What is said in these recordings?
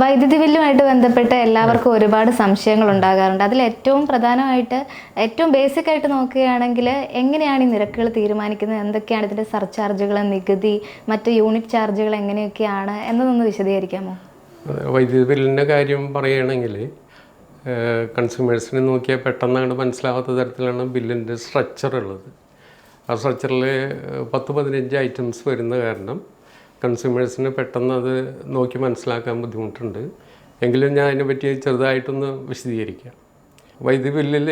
വൈദ്യുതി ബില്ലുമായിട്ട് ബന്ധപ്പെട്ട് എല്ലാവർക്കും ഒരുപാട് സംശയങ്ങൾ ഉണ്ടാകാറുണ്ട് അതിൽ ഏറ്റവും പ്രധാനമായിട്ട് ഏറ്റവും ബേസിക് ആയിട്ട് നോക്കുകയാണെങ്കിൽ എങ്ങനെയാണ് ഈ നിരക്കുകൾ തീരുമാനിക്കുന്നത്? എന്തൊക്കെയാണ് ഇതിന്റെ സർചാർജുകൾ നികുതി മറ്റ് യൂണിറ്റ് ചാർജുകൾ എങ്ങനെയൊക്കെയാണ് എന്നതൊന്ന് വിശദീകരിക്കാമോ? വൈദ്യുതി ബില്ലിന്റെ കാര്യം പറയുകയാണെങ്കിൽ കൺസ്യൂമേഴ്സിന് നോക്കിയാൽ പെട്ടെന്ന് അങ്ങോട്ട് മനസ്സിലാവാത്ത തരത്തിലാണ് ബില്ലിന്റെ സ്ട്രക്ചർ ഉള്ളത്. ആ സ്ട്രക്ചറിൽ പത്ത് പതിനഞ്ച് ഐറ്റംസ് വരുന്ന കാരണം കൺസ്യൂമേഴ്സിന് പെട്ടെന്ന് അത് നോക്കി മനസ്സിലാക്കാൻ ബുദ്ധിമുട്ടുണ്ട്. എങ്കിലും ഞാൻ അതിനെപ്പറ്റി ചെറുതായിട്ടൊന്ന് വിശദീകരിക്കാം. വൈദ്യുതി ബില്ലിൽ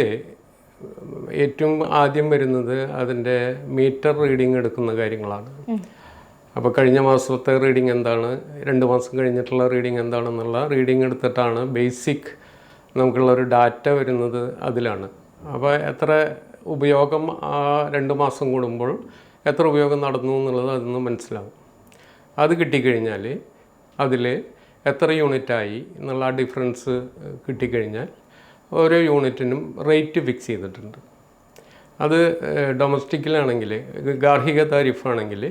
ഏറ്റവും ആദ്യം വരുന്നത് അതിന്റെ മീറ്റർ റീഡിംഗ് എടുക്കുന്ന കാര്യങ്ങളാണ്. അപ്പോൾ കഴിഞ്ഞ മാസത്തെ റീഡിംഗ് എന്താണ്? രണ്ട് മാസം കഴിഞ്ഞിട്ടുള്ള റീഡിംഗ് എന്താണെന്നുള്ള റീഡിംഗ് എടുത്തിട്ടാണ് ബേസിക് നമുക്കുള്ള ഒരു ഡാറ്റ വരുന്നത് അതിലാണ്. അപ്പോൾ എത്ര ഉപയോഗം ആ രണ്ട് മാസം കൂടുമ്പോൾ എത്ര ഉപയോഗം നടന്നു എന്നുള്ളത് അതിൽ നിന്ന് മനസ്സിലാവും. അത് കിട്ടിക്കഴിഞ്ഞാൽ അതിൽ എത്ര യൂണിറ്റായി എന്നുള്ള ആ ഡിഫറൻസ് കിട്ടിക്കഴിഞ്ഞാൽ ഓരോ യൂണിറ്റിനും റേറ്റ് ഫിക്സ് ചെയ്തിട്ടുണ്ട്. അത് ഡൊമസ്റ്റിക്കിലാണെങ്കിൽ ഗാർഹിക താരിഫാണെങ്കിൽ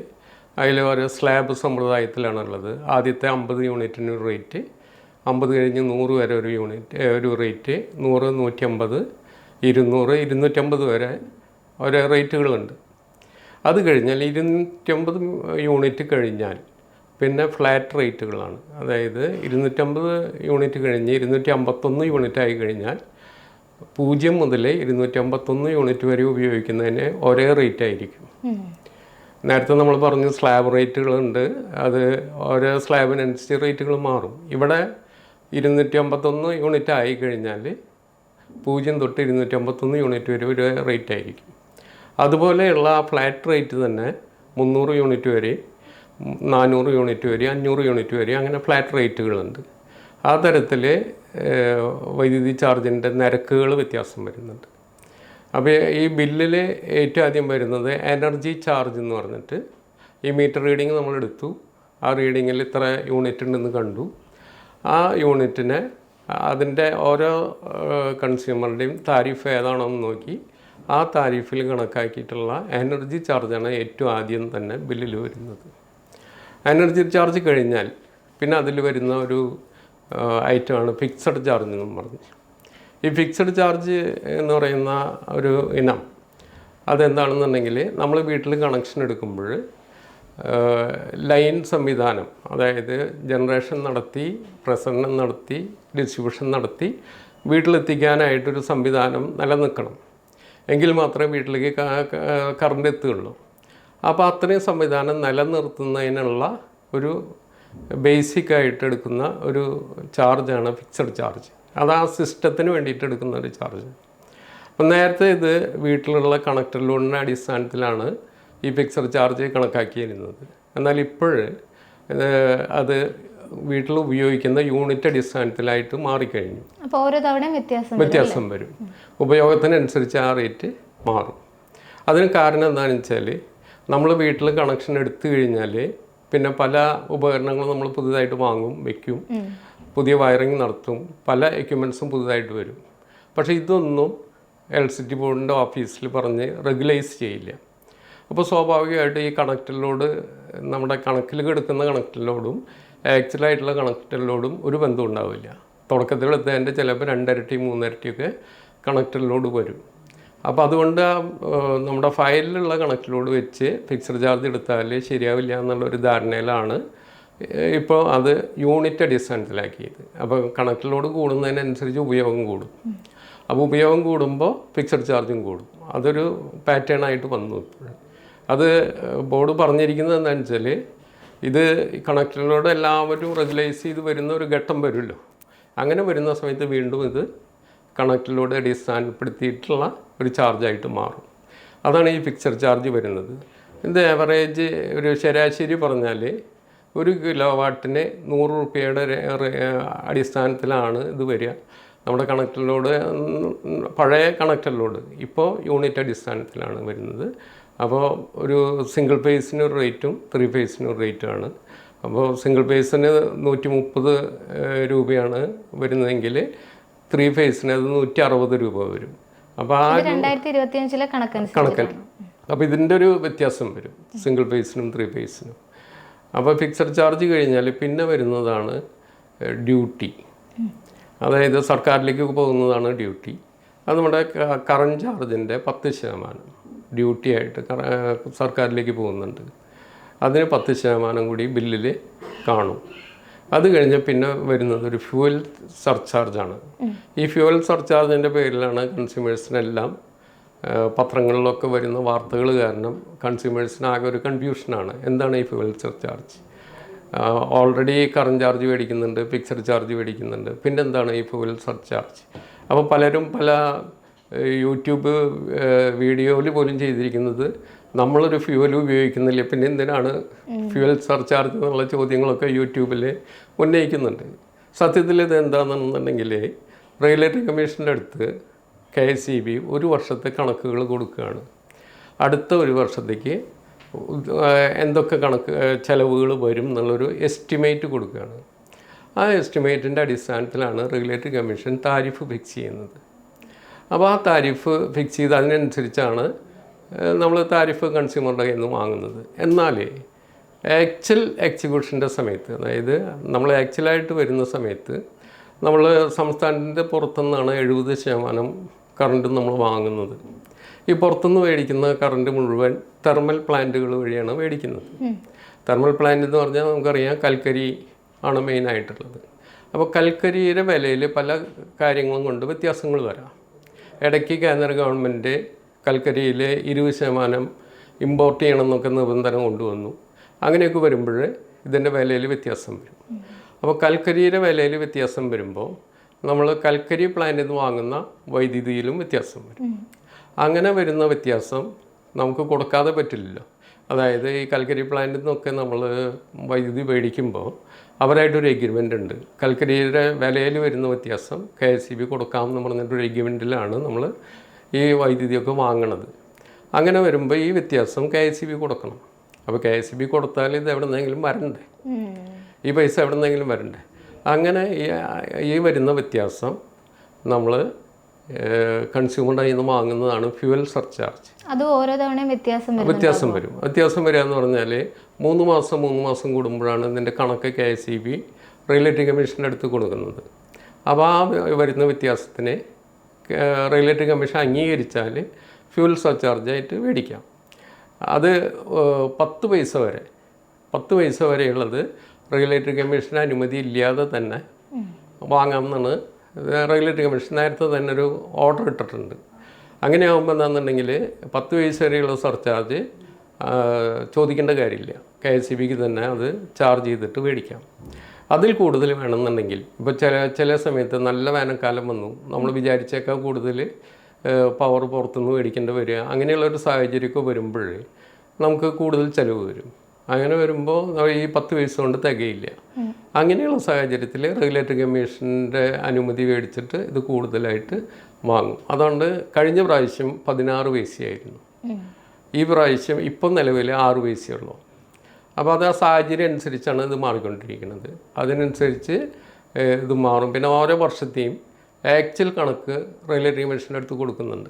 അതിൽ ഓരോ സ്ലാബ് സമ്പ്രദായത്തിലാണുള്ളത്. ആദ്യത്തെ അമ്പത് യൂണിറ്റിന് ഒരു റേറ്റ് അമ്പത് കഴിഞ്ഞ് നൂറ് വരെ ഒരു യൂണിറ്റ് ഒരു റേറ്റ് നൂറ് നൂറ്റമ്പത് ഇരുന്നൂറ് ഇരുന്നൂറ്റമ്പത് വരെ ഓരോ റേറ്റുകളുണ്ട്. അത് കഴിഞ്ഞാൽ ഇരുന്നൂറ്റമ്പത് യൂണിറ്റ് കഴിഞ്ഞാൽ പിന്നെ ഫ്ലാറ്റ് റേറ്റുകളാണ്. അതായത് ഇരുന്നൂറ്റമ്പത് യൂണിറ്റ് കഴിഞ്ഞ് ഇരുന്നൂറ്റി അമ്പത്തൊന്ന് യൂണിറ്റ് ആയി കഴിഞ്ഞാൽ പൂജ്യം മുതൽ ഇരുന്നൂറ്റി അമ്പത്തൊന്ന് യൂണിറ്റ് വരെ ഉപയോഗിക്കുന്നതിന് ഒരേ റേറ്റ് ആയിരിക്കും. നേരത്തെ നമ്മൾ പറഞ്ഞു സ്ലാബ് റേറ്റുകളുണ്ട് അത് ഓരോ സ്ലാബിനനുസരിച്ച് റേറ്റുകൾ മാറും. ഇവിടെ ഇരുന്നൂറ്റി അമ്പത്തൊന്ന് യൂണിറ്റ് ആയി കഴിഞ്ഞാൽ പൂജ്യം തൊട്ട് ഇരുന്നൂറ്റി അമ്പത്തൊന്ന് യൂണിറ്റ് വരെ ഒരു റേറ്റ് ആയിരിക്കും. അതുപോലെയുള്ള ആ ഫ്ലാറ്റ് റേറ്റ് തന്നെ മുന്നൂറ് യൂണിറ്റ് വരെ നാനൂറ് യൂണിറ്റ് വരെ അഞ്ഞൂറ് യൂണിറ്റ് വരെ അങ്ങനെ ഫ്ലാറ്റ് റേറ്റുകളുണ്ട്. ആ തരത്തിൽ വൈദ്യുതി ചാർജിന്റെ നിരക്കുകൾ വ്യത്യാസം വരുന്നുണ്ട്. അപ്പോൾ ഈ ബില്ലിൽ ഏറ്റവും ആദ്യം വരുന്നത് എനർജി ചാർജ് എന്ന് പറഞ്ഞിട്ട് ഈ മീറ്റർ റീഡിങ് നമ്മൾ എടുത്തു. ആ റീഡിങ്ങിൽ ഇത്ര യൂണിറ്റ് ഉണ്ടെന്ന് കണ്ടു. ആ യൂണിറ്റിനെ അതിന്റെ ഓരോ കൺസ്യൂമറുടെയും താരിഫ് ഏതാണോ എന്ന് നോക്കി. ആ താരിഫിൽ കണക്കാക്കിയിട്ടുള്ള എനർജി ചാർജാണ് ഏറ്റവും ആദ്യം തന്നെ ബില്ലിൽ വരുന്നത്. എനർജി ചാർജ് കഴിഞ്ഞാൽ പിന്നെ അതിൽ വരുന്ന ഒരു ഐറ്റമാണ് ഫിക്സഡ് ചാർജ് എന്ന് പറഞ്ഞു. ഈ ഫിക്സഡ് ചാർജ് എന്ന് പറയുന്ന ഒരു ഇനം അതെന്താണെന്നുണ്ടെങ്കിൽ നമ്മൾ വീട്ടിൽ കണക്ഷൻ എടുക്കുമ്പോൾ ലൈൻ സംവിധാനം അതായത് ജനറേഷൻ നടത്തി പ്രസരണം നടത്തി ഡിസ്ട്രിബ്യൂഷൻ നടത്തി വീട്ടിലെത്തിക്കാനായിട്ടൊരു സംവിധാനം നിലനിൽക്കണം. എങ്കിൽ മാത്രമേ വീട്ടിലേക്ക് കറണ്ട് എത്തുകയുള്ളൂ. അപ്പോൾ അത്രയും സംവിധാനം നിലനിർത്തുന്നതിനുള്ള ഒരു ബേസിക് ആയിട്ട് എടുക്കുന്ന ഒരു ചാർജാണ് ഫിക്സഡ് ചാർജ്. അത് ആ സിസ്റ്റത്തിന് വേണ്ടിയിട്ട് എടുക്കുന്ന ഒരു ചാർജ്. അപ്പം നേരത്തെ ഇത് വീട്ടിലുള്ള കണക്ടർ ലോണിന്റെ അടിസ്ഥാനത്തിലാണ് ഈ ഫിക്സഡ് ചാർജ് കണക്കാക്കിയിരുന്നത്. എന്നാൽ ഇപ്പോൾ അത് വീട്ടിൽ ഉപയോഗിക്കുന്ന യൂണിറ്റ് അടിസ്ഥാനത്തിലായിട്ട് മാറിക്കഴിഞ്ഞു. അപ്പോൾ ഓരോ തവണയും വ്യത്യാസം വ്യത്യാസം വരും. ഉപയോഗത്തിനനുസരിച്ച് ആ റേറ്റ് മാറും. അതിന് കാരണം എന്താണെന്ന് വെച്ചാൽ നമ്മൾ വീട്ടിൽ കണക്ഷൻ എടുത്തു കഴിഞ്ഞാൽ പിന്നെ പല ഉപകരണങ്ങളും നമ്മൾ പുതിയതായിട്ട് വാങ്ങും വെക്കും. പുതിയ വയറിങ് നടത്തും. പല എക്യുപ്മെൻസും പുതുതായിട്ട് വരും. പക്ഷേ ഇതൊന്നും ഇലക്ട്രിസിറ്റി ബോർഡിന്റെ ഓഫീസിൽ പറഞ്ഞ് റെഗുലൈസ് ചെയ്യില്ല. അപ്പോൾ സ്വാഭാവികമായിട്ട് ഈ കണക്റ്റർ ലോഡ് നമ്മുടെ കണക്കിൽ കിടക്കുന്ന കണക്റ്റർ ലോഡും ആക്ച്വലായിട്ടുള്ള കണക്റ്റർ ലോഡും ഒരു ബന്ധം ഉണ്ടാവില്ല തുടക്കത്തിൽ എടുത്തതിന്റെ ചിലപ്പോൾ രണ്ടരട്ടി മൂന്നരട്ടിയൊക്കെ കണക്റ്റർ ലോഡ് വരും. അപ്പോൾ അതുകൊണ്ട് നമ്മുടെ ഫയലിലുള്ള കണക്റ്റർ വെച്ച് ഫിക്സഡ് ചാർജ് എടുത്താൽ ശരിയാവില്ല എന്നുള്ളൊരു ധാരണയിലാണ് ഇപ്പോൾ അത് യൂണിറ്റ് അടിസ്ഥാനത്തിലാക്കിയത്. അപ്പോൾ കണക്റ്റർ ലോഡ് കൂടുന്നതിനനുസരിച്ച് ഉപയോഗം കൂടും. അപ്പോൾ ഉപയോഗം കൂടുമ്പോൾ ഫിക്സഡ് ചാർജും കൂടും. അതൊരു പാറ്റേൺ ആയിട്ട് വന്നു ഇപ്പോൾ അത് ബോർഡ് പറഞ്ഞിരിക്കുന്നത് എന്താണെന്ന് വെച്ചാൽ ഇത് കണക്ടറിനോട് എല്ലാവരും റെഗുലൈസ് ചെയ്ത് വരുന്ന ഒരു ഘട്ടം വരുമല്ലോ. അങ്ങനെ വരുന്ന സമയത്ത് വീണ്ടും ഇത് കണക്റ്റിലൂടെ അടിസ്ഥാനപ്പെടുത്തിയിട്ടുള്ള ഒരു ചാർജായിട്ട് മാറും. അതാണ് ഈ ഫിക്സർ ചാർജ് വരുന്നത്. ഇത് ആവറേജ് ഒരു ശരാശരി പറഞ്ഞാൽ ഒരു കിലോ വാട്ടിന് നൂറ് റുപ്യയുടെ അടിസ്ഥാനത്തിലാണ് ഇത് വരിക. നമ്മുടെ കണക്ടറിലോട് പഴയ കണക്ടറിലോട് ഇപ്പോൾ യൂണിറ്റ് അടിസ്ഥാനത്തിലാണ് വരുന്നത്. അപ്പോൾ ഒരു സിംഗിൾ ഫേസിന് ഒരു റേറ്റും ത്രീ ഫേസിന് ഒരു റേറ്റുമാണ് അപ്പോൾ സിംഗിൾ ഫേസിന് നൂറ്റി മുപ്പത് രൂപയാണ് വരുന്നതെങ്കിൽ ത്രീ ഫേസിന് അത് നൂറ്റി അറുപത് രൂപ വരും. അപ്പോൾ ആ രണ്ടായിരത്തി ഇരുപത്തിയഞ്ചിലെ കണക്കൽ അപ്പോൾ ഇതിന്റെ ഒരു വ്യത്യാസം വരും. സിംഗിൾ ഫേസിനും ത്രീ ഫേസിനും. അപ്പോൾ ഫിക്സഡ് ചാർജ് കഴിഞ്ഞാൽ പിന്നെ വരുന്നതാണ് ഡ്യൂട്ടി. അതായത് സർക്കാരിലേക്ക് പോകുന്നതാണ് ഡ്യൂട്ടി. അത് നമ്മുടെ കറണ്ട് ചാർജിന്റെ പത്ത് ശതമാനം ഡ്യൂട്ടി ആയിട്ട് സർക്കാരിലേക്ക് പോകുന്നുണ്ട്. അതിന് പത്ത് ശതമാനം കൂടി ബില്ലിൽ കാണും. അത് കഴിഞ്ഞ് പിന്നെ വരുന്നത് ഒരു ഫ്യൂവൽ സർചാർജാണ് ഈ ഫ്യൂവൽ സർചാർജിന്റെ പേരിലാണ് കൺസ്യൂമേഴ്സിനെല്ലാം പത്രങ്ങളിലൊക്കെ വരുന്ന വാർത്തകൾ കാരണം കൺസ്യൂമേഴ്സിന് ആകെ ഒരു കൺഫ്യൂഷനാണ് എന്താണ് ഈ fuel surcharge already current charge മേടിക്കുന്നുണ്ട് fixed charge മേടിക്കുന്നുണ്ട്. പിന്നെ എന്താണ് ഈ ഫ്യൂവൽ സർചാർജ് അപ്പോൾ പലരും പല യൂട്യൂബ് വീഡിയോയിൽ പോലും ചെയ്തിരിക്കുന്നത് നമ്മളൊരു ഫ്യൂവൽ ഉപയോഗിക്കുന്നില്ല? പിന്നെ എന്തിനാണ് ഫ്യൂവൽ സർചാർജ് എന്നുള്ള ചോദ്യങ്ങളൊക്കെ യൂട്യൂബിൽ ഉന്നയിക്കുന്നുണ്ട്. സത്യത്തിൽ ഇത് എന്താണെന്നുണ്ടെങ്കിൽ റെഗുലേറ്ററി കമ്മീഷന്റെ അടുത്ത് കെ എസ് ഇ ബി ഒരു വർഷത്തെ കണക്കുകൾ കൊടുക്കുകയാണ്. അടുത്ത ഒരു വർഷത്തേക്ക് എന്തൊക്കെ കണക്ക് ചിലവുകൾ വരും എന്നുള്ളൊരു എസ്റ്റിമേറ്റ് കൊടുക്കുകയാണ്. ആ എസ്റ്റിമേറ്റിന്റെ അടിസ്ഥാനത്തിലാണ് റെഗുലേറ്ററി കമ്മീഷൻ താരിഫ് ഫിക്സ് ചെയ്യുന്നത്. അപ്പോൾ ആ താരിഫ് ഫിക്സ് ചെയ്ത് അതിനനുസരിച്ചാണ് നമ്മൾ താരിഫ് കൺസ്യൂമറുടെ കയ്യിൽ നിന്ന് വാങ്ങുന്നത്. എന്നാൽ ആക്ച്വൽ എക്സിക്യൂഷന്റെ സമയത്ത് അതായത് നമ്മൾ ആക്ച്വലായിട്ട് വരുന്ന സമയത്ത് നമ്മൾ സംസ്ഥാനത്തിന്റെ പുറത്തുനിന്നാണ് എഴുപത് ശതമാനം കറണ്ട് നമ്മൾ വാങ്ങുന്നത്. ഈ പുറത്തുനിന്ന് മേടിക്കുന്ന കറണ്ട് മുഴുവൻ തെർമൽ പ്ലാന്റുകൾ വഴിയാണ് മേടിക്കുന്നത്. തെർമൽ പ്ലാന്റ് എന്ന് പറഞ്ഞാൽ നമുക്കറിയാം കൽക്കരി ആണ് മെയിനായിട്ടുള്ളത് അപ്പോൾ കൽക്കരിയുടെ വിലയിൽ പല കാര്യങ്ങളും കൊണ്ട് വ്യത്യാസങ്ങൾ വരാം. ഇടയ്ക്ക് കേന്ദ്ര ഗവൺമെന്റ് കൽക്കരിയിൽ ഇരുപത് ശതമാനം ഇമ്പോർട്ട് ചെയ്യണമെന്നൊക്കെ നിബന്ധന കൊണ്ടുവന്നു. അങ്ങനെയൊക്കെ വരുമ്പോൾ ഇതിന്റെ വിലയിൽ വ്യത്യാസം വരും. അപ്പോൾ കൽക്കരിയുടെ വിലയിൽ വ്യത്യാസം വരുമ്പോൾ നമ്മൾ കൽക്കരി പ്ലാന്റിൽ നിന്ന് വാങ്ങുന്ന വൈദ്യുതിയിലും വ്യത്യാസം വരും. അങ്ങനെ വരുന്ന വ്യത്യാസം നമുക്ക് കൊടുക്കാതെ പറ്റില്ലല്ലോ. അതായത് ഈ കൽക്കരി പ്ലാന്റിൽ നിന്നൊക്കെ നമ്മൾ വൈദ്യുതി മേടിക്കുമ്പോൾ അവരായിട്ടൊരു എഗ്രിമെന്റ് ഉണ്ട്. കൽക്കരിയുടെ വിലയിൽ വരുന്ന വ്യത്യാസം കെ എസ് സി ബി കൊടുക്കാമെന്ന് പറഞ്ഞിട്ടൊരു എഗ്രിമെന്റിലാണ് നമ്മൾ ഈ വൈദ്യുതിയൊക്കെ വാങ്ങണത്. അങ്ങനെ വരുമ്പോൾ ഈ വ്യത്യാസം കെ എസ് സി ബി കൊടുക്കണം. അപ്പോൾ കെ എസ് സി ബി കൊടുത്താൽ ഇത് എവിടെ നിന്നെങ്കിലും വരണ്ടേ ഈ പൈസ എവിടെ നിന്നെങ്കിലും വരണ്ടേ? അങ്ങനെ ഈ ഈ വരുന്ന വ്യത്യാസം നമ്മൾ കൺസ്യൂമറുടെ കയ്യിൽ നിന്ന് വാങ്ങുന്നതാണ് ഫ്യൂവൽ സർചാർജ്. അത് ഓരോ തവണയും വ്യത്യാസം വരും വ്യത്യാസം വരും. വ്യത്യാസം വരിക എന്ന് പറഞ്ഞാൽ മൂന്ന് മാസം മൂന്ന് മാസം കൂടുമ്പോഴാണ് ഇതിന്റെ കണക്ക് കെ എസ് ഇ ബി റെയിൽവേറ്റിംഗ് കമ്മീഷന്റെ അടുത്ത് കൊടുക്കുന്നത്. അപ്പോൾ ആ വരുന്ന വ്യത്യാസത്തിനെ റെഗുലേറ്ററി കമ്മീഷൻ അംഗീകരിച്ചാൽ ഫ്യൂൽ സർചാർജായിട്ട് മേടിക്കാം. അത് പത്ത് പൈസ വരെ പത്ത് പൈസ വരെയുള്ളത് റെഗുലേറ്ററി കമ്മീഷൻ അനുമതി ഇല്ലാതെ തന്നെ വാങ്ങാമെന്നാണ് റെഗുലേറ്ററി കമ്മീഷൻ നേരത്തെ തന്നെ ഒരു ഓർഡർ ഇട്ടിട്ടുണ്ട്. അങ്ങനെ ആകുമ്പോൾ എന്താണെന്നുണ്ടെങ്കിൽ പത്ത് പൈസ വരെയുള്ള സർചാർജ് ചോദിക്കേണ്ട കാര്യമില്ല. കെ എസ് സി ബിക്ക് തന്നെ അത് ചാർജ് ചെയ്തിട്ട് മേടിക്കാം. അതിൽ കൂടുതൽ വേണമെന്നുണ്ടെങ്കിൽ ഇപ്പോൾ ചില ചില സമയത്ത് നല്ല വേനൽക്കാലം വന്നു. നമ്മൾ വിചാരിച്ചേക്കാൾ കൂടുതൽ പവർ പുറത്തുനിന്ന് മേടിക്കേണ്ടി വരിക. അങ്ങനെയുള്ളൊരു സാഹചര്യമൊക്കെ വരുമ്പോൾ നമുക്ക് കൂടുതൽ ചിലവ് വരും. അങ്ങനെ വരുമ്പോൾ ഈ പത്ത് പൈസ കൊണ്ട് തികയില്ല. അങ്ങനെയുള്ള സാഹചര്യത്തിൽ റെഗുലേറ്ററി കമ്മീഷന്റെ അനുമതി മേടിച്ചിട്ട് ഇത് കൂടുതലായിട്ട് വാങ്ങും. അതുകൊണ്ട് കഴിഞ്ഞ പ്രാവശ്യം പതിനാറ് പൈസയായിരുന്നു. ഈ പ്രാവശ്യം ഇപ്പം നിലവിൽ ആറ് പൈസയുള്ളൂ അപ്പോൾ അത് ആ സാഹചര്യം അനുസരിച്ചാണ് ഇത് മാറിക്കൊണ്ടിരിക്കുന്നത്. അതിനനുസരിച്ച് ഇത് മാറും. പിന്നെ ഓരോ വർഷത്തെയും ആക്ച്വൽ കണക്ക് റെയിൽവേ കമ്മീഷന്റെ അടുത്ത് കൊടുക്കുന്നുണ്ട്.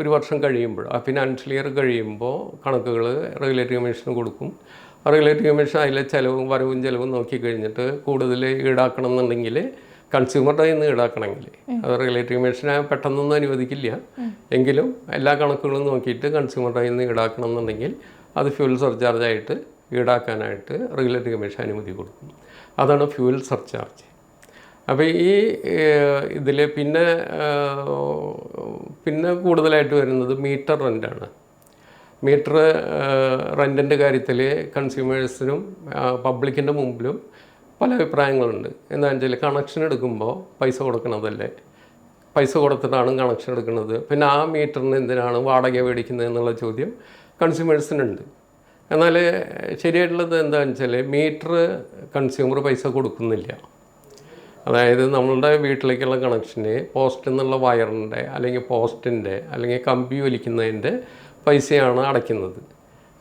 ഒരു വർഷം കഴിയുമ്പോൾ ആ ഫിനാൻഷ്യൽ ഇയർ കഴിയുമ്പോൾ കണക്കുകൾ റെഗുലേറ്ററി കമ്മീഷന് കൊടുക്കും. റെഗുലേറ്ററി കമ്മീഷൻ അതിലെ ചിലവും വരവും ചിലവും നോക്കി കഴിഞ്ഞിട്ട് കൂടുതൽ ഈടാക്കണം എന്നുണ്ടെങ്കിൽ കൺസ്യൂമറുടെ നിന്ന് ഈടാക്കണമെങ്കിൽ. അത് റെഗുലേറ്ററി കമ്മീഷനെ പെട്ടെന്നൊന്നും അനുവദിക്കില്ല. എങ്കിലും എല്ലാ കണക്കുകളും നോക്കിയിട്ട് കൺസ്യൂമറുടെ നിന്ന് ഈടാക്കണം എന്നുണ്ടെങ്കിൽ അത് ഫ്യൂൽ സർചാർജായിട്ട് ഈടാക്കാനായിട്ട് റെഗുലേറ്ററി കമ്മീഷൻ അനുമതി കൊടുക്കും. അതാണ് ഫ്യൂവൽ സർചാർജ്. അപ്പോൾ ഈ ഇതിൽ പിന്നെ പിന്നെ കൂടുതലായിട്ട് വരുന്നത് മീറ്റർ റെന്റാണ്. മീറ്റർ റെന്റിന്റെ കാര്യത്തിൽ കൺസ്യൂമേഴ്സിനും പബ്ലിക്കിന്റെ മുമ്പിലും പല അഭിപ്രായങ്ങളുണ്ട്. എന്താണെന്ന് വെച്ചാൽ കണക്ഷൻ എടുക്കുമ്പോൾ പൈസ കൊടുക്കണതല്ലേ? പൈസ കൊടുത്തിട്ടാണ് കണക്ഷൻ എടുക്കുന്നത്. പിന്നെ ആ മീറ്ററിന് എന്തിനാണ് വാടക മേടിക്കുന്നത് എന്നുള്ള ചോദ്യം കൺസ്യൂമേഴ്സിനുണ്ട്. എന്നാൽ ശരിയായിട്ടുള്ളത് എന്താണെന്ന് വെച്ചാൽ മീറ്റർ കൺസ്യൂമർ പൈസ കൊടുക്കുന്നില്ല. അതായത് നമ്മളുടെ വീട്ടിലേക്കുള്ള കണക്ഷന് പോസ്റ്റ് എന്നുള്ള വയറിന്റെ അല്ലെങ്കിൽ പോസ്റ്റിന്റെ അല്ലെങ്കിൽ കമ്പി വലിക്കുന്നതിന്റെ പൈസയാണ് അടയ്ക്കുന്നത്.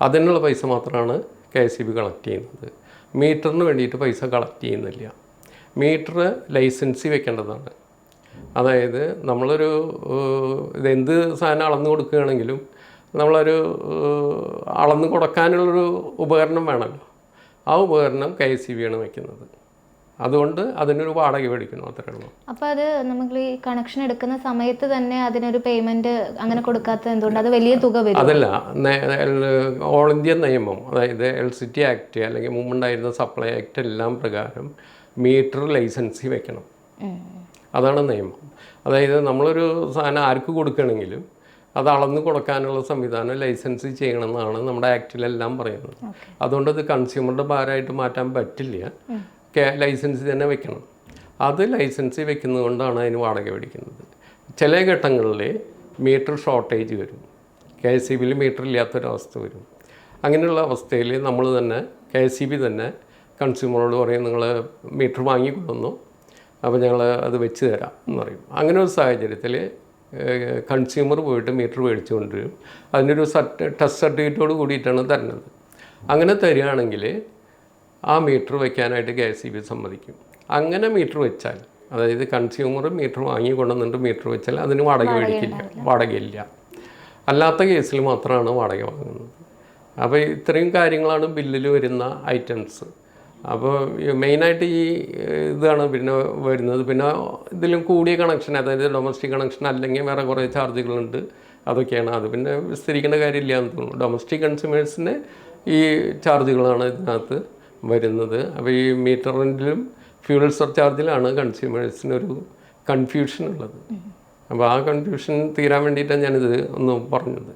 അതിനുള്ള പൈസ മാത്രമാണ് കെ എസ് ബി കളക്ട് ചെയ്യുന്നത്. മീറ്ററിന് വേണ്ടിയിട്ട് പൈസ കളക്ട് ചെയ്യുന്നില്ല. മീറ്റർ ലൈസൻസി വെക്കേണ്ടതാണ്. അതായത് നമ്മളൊരു ഇതെന്ത് സാധനം അളന്നു കൊടുക്കുകയാണെങ്കിലും നമ്മളൊരു അളന്ന് കൊടുക്കാനുള്ളൊരു ഉപകരണം വേണമല്ലോ. ആ ഉപകരണം കെ എസ് സി ബിയാണ് വയ്ക്കുന്നത്. അതുകൊണ്ട് അതിനൊരു വാടക മേടിക്കണം അത്രേ ഉള്ളൂ. അപ്പോൾ അത് നമ്മൾ ഈ കണക്ഷൻ എടുക്കുന്ന സമയത്ത് തന്നെ അതിനൊരു പേയ്മെന്റ് അങ്ങനെ കൊടുക്കാത്തത് എന്തുകൊണ്ട്? അത് വലിയ തുക വരും. അതല്ല ഓൾ ഇന്ത്യ നിയമം അതായത് എൽ സി ടി ആക്ട് അല്ലെങ്കിൽ മുമ്പുണ്ടായിരുന്ന സപ്ലൈ ആക്ട് എല്ലാം പ്രകാരം മീറ്റർ ലൈസൻസി വെക്കണം. അതാണ് നിയമം. അതായത് നമ്മളൊരു സാധനം ആർക്ക് കൊടുക്കണമെങ്കിലും അത് അളന്ന് കൊടുക്കാനുള്ള സംവിധാനം ലൈസൻസ് ചെയ്യണമെന്നാണ് നമ്മുടെ ആക്റ്റിലെല്ലാം പറയുന്നത്. അതുകൊണ്ട് അത് കൺസ്യൂമറുടെ ഭാരമായിട്ട് മാറ്റാൻ പറ്റില്ല. ലൈസൻസ് തന്നെ വെക്കണം. അത് ലൈസൻസ് വെക്കുന്നത് കൊണ്ടാണ് അതിന് വാടക മേടിക്കുന്നത്. ചില ഘട്ടങ്ങളിൽ മീറ്റർ ഷോർട്ടേജ് വരും. കെ എസ് സി ബിയിൽ മീറ്റർ ഇല്ലാത്തൊരവസ്ഥ വരും. അങ്ങനെയുള്ള അവസ്ഥയിൽ നമ്മൾ തന്നെ കെ എസ് സി ബി തന്നെ കൺസ്യൂമറോട് പറയും നിങ്ങൾ മീറ്റർ വാങ്ങിക്കൊള്ളുന്നു അപ്പോൾ ഞങ്ങൾ അത് വെച്ച് തരാം എന്ന് പറയും. അങ്ങനെ ഒരു സാഹചര്യത്തിൽ കൺസ്യൂമർ പോയിട്ട് മീറ്റർ മേടിച്ചു കൊണ്ടുവരും അതിനൊരു സർട്ട് ടെസ്റ്റ് സർട്ടിഫിക്കറ്റോട് കൂടിയിട്ടാണ് തരുന്നത്. അങ്ങനെ തരികയാണെങ്കിൽ ആ മീറ്റർ വയ്ക്കാനായിട്ട് കെ എസ് ഇ ബി സമ്മതിക്കും. അങ്ങനെ മീറ്റർ വെച്ചാൽ അതായത് കൺസ്യൂമർ മീറ്റർ വാങ്ങി കൊണ്ടുവന്നിട്ട് മീറ്റർ വെച്ചാൽ അതിന് വാടക മേടിക്കില്ല. വാടകയില്ല അല്ലാത്ത കേസിൽ മാത്രമാണ് വാടക വാങ്ങുന്നത്. അപ്പോൾ ഇത്രയും കാര്യങ്ങളാണ് ബില്ലിൽ വരുന്ന ഐറ്റംസ്. അപ്പോൾ മെയിനായിട്ട് ഈ ഇതാണ് പിന്നെ വരുന്നത്. പിന്നെ ഇതിലും കൂടിയ കണക്ഷൻ അതായത് ഡൊമസ്റ്റിക് കണക്ഷൻ അല്ലെങ്കിൽ വേറെ കുറേ ചാർജുകളുണ്ട്. അതൊക്കെയാണ്. അത് പിന്നെ വിസ്തരിക്കേണ്ട കാര്യമില്ല എന്ന് തോന്നുന്നു. ഡൊമസ്റ്റിക് കൺസ്യൂമേഴ്സിന് ഈ ചാർജുകളാണ് ഇതിനകത്ത് വരുന്നത്. അപ്പോൾ ഈ മീറ്റർ റെന്റിലും ഫ്യൂവൽ സർചാർജിലാണ് കൺസ്യൂമേഴ്സിനൊരു കൺഫ്യൂഷൻ ഉള്ളത്. അപ്പോൾ ആ കൺഫ്യൂഷൻ തീരാൻ വേണ്ടിയിട്ടാണ് ഞാനിത് ഒന്ന് പറഞ്ഞത്.